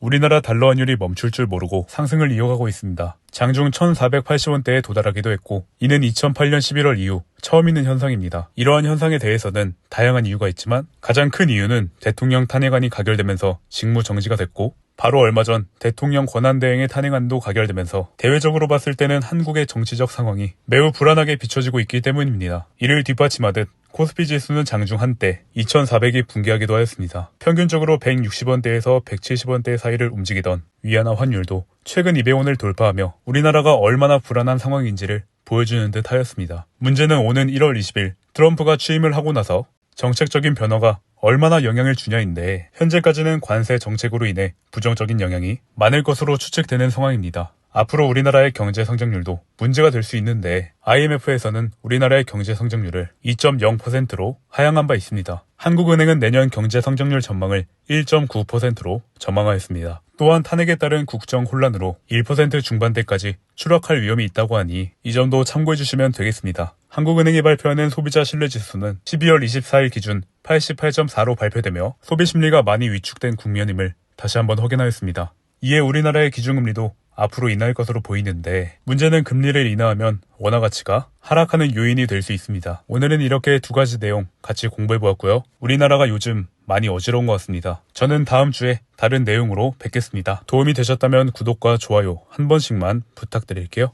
우리나라 달러 환율이 멈출 줄 모르고 상승을 이어가고 있습니다. 장중 1480원대에 도달하기도 했고 이는 2008년 11월 이후 처음 있는 현상입니다. 이러한 현상에 대해서는 다양한 이유가 있지만 가장 큰 이유는 대통령 탄핵안이 가결되면서 직무 정지가 됐고 바로 얼마 전 대통령 권한대행의 탄핵안도 가결되면서 대외적으로 봤을 때는 한국의 정치적 상황이 매우 불안하게 비춰지고 있기 때문입니다. 이를 뒷받침하듯 코스피 지수는 장중 한때 2,400이 붕괴하기도 하였습니다. 평균적으로 160원대에서 170원대 사이를 움직이던 위안화 환율도 최근 200원을 돌파하며 우리나라가 얼마나 불안한 상황인지를 보여주는 듯 하였습니다. 문제는 오는 1월 20일 트럼프가 취임을 하고 나서 정책적인 변화가 얼마나 영향을 주냐인데 현재까지는 관세 정책으로 인해 부정적인 영향이 많을 것으로 추측되는 상황입니다. 앞으로 우리나라의 경제 성장률도 문제가 될 수 있는데 IMF에서는 우리나라의 경제 성장률을 2.0%로 하향한 바 있습니다. 한국은행은 내년 경제 성장률 전망을 1.9%로 전망하였습니다. 또한 탄핵에 따른 국정 혼란으로 1% 중반대까지 추락할 위험이 있다고 하니 이 점도 참고해 주시면 되겠습니다. 한국은행이 발표하는 소비자 신뢰 지수는 12월 24일 기준 88.4로 발표되며 소비 심리가 많이 위축된 국면임을 다시 한번 확인하였습니다. 이에 우리나라의 기준금리도 앞으로 인하할 것으로 보이는데 문제는 금리를 인하하면 원화 가치가 하락하는 요인이 될 수 있습니다. 오늘은 이렇게 두 가지 내용 같이 공부해 보았고요. 우리나라가 요즘 많이 어지러운 것 같습니다. 저는 다음 주에 다른 내용으로 뵙겠습니다. 도움이 되셨다면 구독과 좋아요 한 번씩만 부탁드릴게요.